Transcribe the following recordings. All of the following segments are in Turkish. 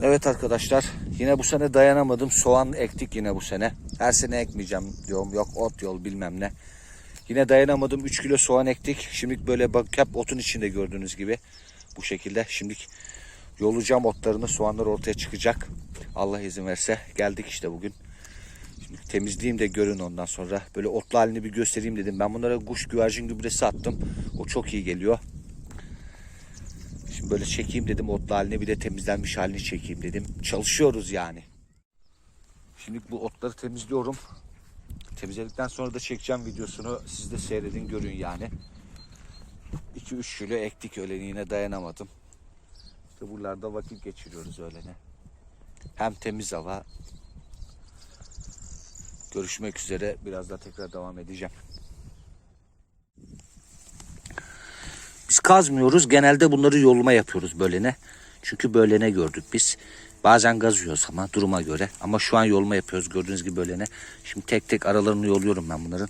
Evet arkadaşlar yine bu sene dayanamadım. Soğan ektik yine bu sene. Her sene ekmeyeceğim diyorum. Yok ot yol bilmem ne. Yine dayanamadım. 3 kilo soğan ektik. Şimdi böyle bak hep otun içinde gördüğünüz gibi. Bu şekilde. Şimdi yolacağım otlarını. Soğanlar ortaya çıkacak. Allah izin verse. Geldik işte bugün. Şimdi temizleyeyim de görün ondan sonra. Böyle otlu halini bir göstereyim dedim. Ben bunlara kuş güvercin gübresi attım. O çok iyi geliyor. Böyle çekeyim dedim otlu halini bir de temizlenmiş halini çekeyim dedim. Çalışıyoruz yani. Şimdi bu otları temizliyorum. Temizledikten sonra da çekeceğim videosunu. Siz de seyredin görün yani. 2-3 kilo ektik öğleni yine dayanamadım. İşte buralarda vakit geçiriyoruz öğlene. Hem temiz hava. Görüşmek üzere. Biraz daha tekrar devam edeceğim. Biz kazmıyoruz. Genelde bunları yoluma yapıyoruz bölene. Çünkü bölene gördük biz. Bazen gazıyoruz ama duruma göre. Ama şu an yolma yapıyoruz gördüğünüz gibi bölene. Şimdi tek tek aralarını yoluyorum ben bunların.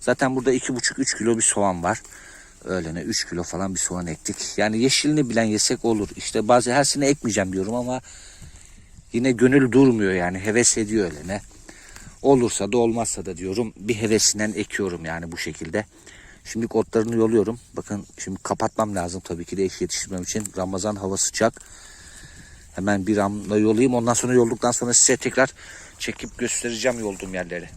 Zaten burada 2,5-3 kilo bir soğan var. Öğlene 3 kilo falan bir soğan ektik. Yani yeşilini bilen yesek olur. İşte bazı her sene ekmeyeceğim diyorum ama yine gönül durmuyor yani. Heves ediyor öğlene. Olursa da olmazsa da diyorum bir hevesinden ekiyorum yani bu şekilde. Şimdi otlarını yoluyorum. Bakın şimdi kapatmam lazım tabii ki de eş yetiştirmem için. Ramazan hava sıcak. Hemen bir ramla yolayayım. Ondan sonra yolduktan sonra size tekrar çekip göstereceğim yolduğum yerleri.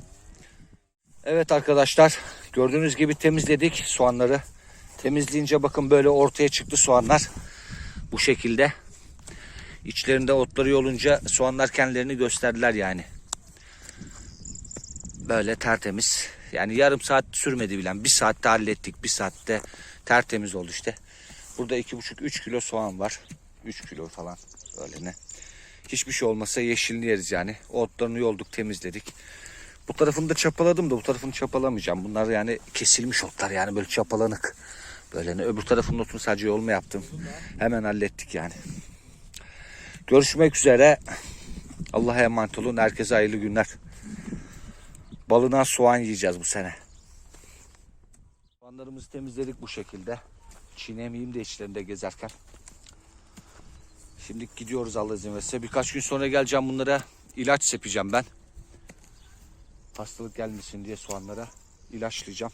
Evet arkadaşlar gördüğünüz gibi temizledik soğanları. Temizleyince bakın böyle ortaya çıktı soğanlar. Bu şekilde. İçlerinde otları yolunca soğanlar kendilerini gösterdiler yani. Böyle tertemiz. Yani yarım saat sürmedi bilen. Bir saatte hallettik. Bir saatte tertemiz oldu işte. Burada iki buçuk üç kilo soğan var. Üç kilo falan. Öyle ne. Hiçbir şey olmasa yeşilini yeriz yani. Otlarını yolduk temizledik. Bu tarafını da çapaladım da bu tarafını çapalamayacağım. Bunlar yani kesilmiş otlar yani böyle çapalanık. Böyle ne öbür tarafının otunu sadece yolma yaptım. Hemen hallettik yani. Görüşmek üzere. Allah'a emanet olun. Herkese hayırlı günler. Balına soğan yiyeceğiz bu sene. Soğanlarımızı temizledik bu şekilde. Çiğnemeyeyim de içlerinde gezerken. Şimdi gidiyoruz Allah izin verirse. Birkaç gün sonra geleceğim bunlara. ilaç sepeceğim ben. Hastalık gelmesin diye soğanlara ilaçlayacağım.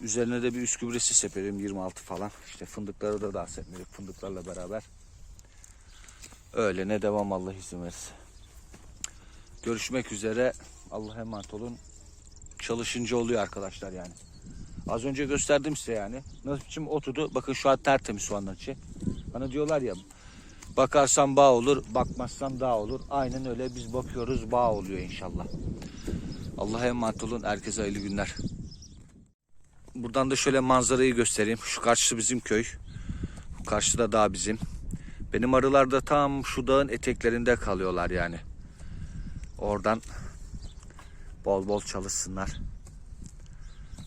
Üzerine de bir üst gübresi seperim 26 falan. İşte fındıkları da daha sepmedik fındıklarla beraber. Öyle ne devam Allah izin verirse. Görüşmek üzere. Allah'a emanet olun. Çalışınca oluyor arkadaşlar yani. Az önce gösterdim size yani. Nasıl biçim otudu. Bakın şu an tertemiz soğanlar içi. Hani diyorlar ya bakarsan bağ olur, bakmazsan dağ olur. Aynen öyle biz bakıyoruz bağ oluyor inşallah. Allah'a emanet olun. Herkese hayırlı günler. Buradan da şöyle manzarayı göstereyim. Şu karşısı bizim köy. Karşıda dağ bizim. Benim arılar da tam şu dağın eteklerinde kalıyorlar yani. Oradan bol bol çalışsınlar.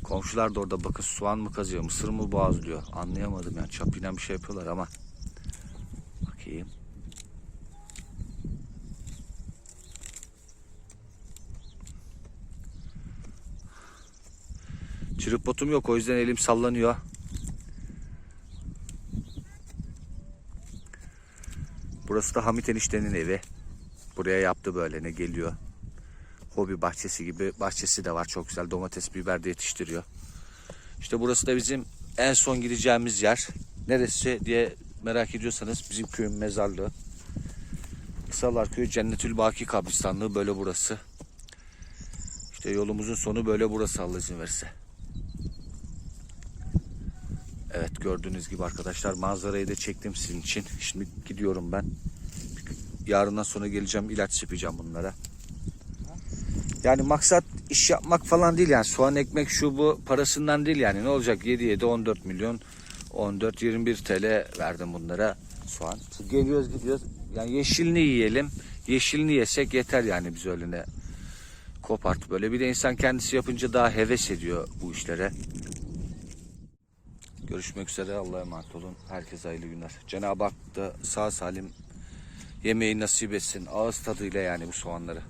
Komşular da orada bakın soğan mı kazıyor, mısır mı boğazlıyor. Anlayamadım yani çapıyla bir şey yapıyorlar ama. Bakayım. Tripotum yok o yüzden elim sallanıyor. Burası da Hamit eniştenin evi. Buraya yaptı böyle ne geliyor. Hobi bahçesi gibi bahçesi de var çok güzel. Domates, biber de yetiştiriyor. İşte burası da bizim en son gideceğimiz yer. Neresi diye merak ediyorsanız bizim köyün mezarlığı. Kısalar Köyü Cennetül Baki kabristanlığı böyle burası. İşte yolumuzun sonu böyle burası Allah izin verirse. Evet gördüğünüz gibi arkadaşlar manzarayı da çektim sizin için. Şimdi gidiyorum ben. Yarından sonra geleceğim ilaç yapacağım bunlara. Yani maksat iş yapmak falan değil yani soğan ekmek şu bu parasından değil yani ne olacak 7 7 14 milyon 14 21 TL verdim bunlara soğan. Geliyoruz gidiyoruz yani yeşilini yiyelim yeşilini yesek yeter yani biz öyle ne kopart böyle bir de insan kendisi yapınca daha heves ediyor bu işlere. Görüşmek üzere Allah'a emanet olun. Herkese hayırlı günler. Cenab-ı Hak da sağ salim yemeği nasip etsin. Ağız tadıyla yani bu soğanları.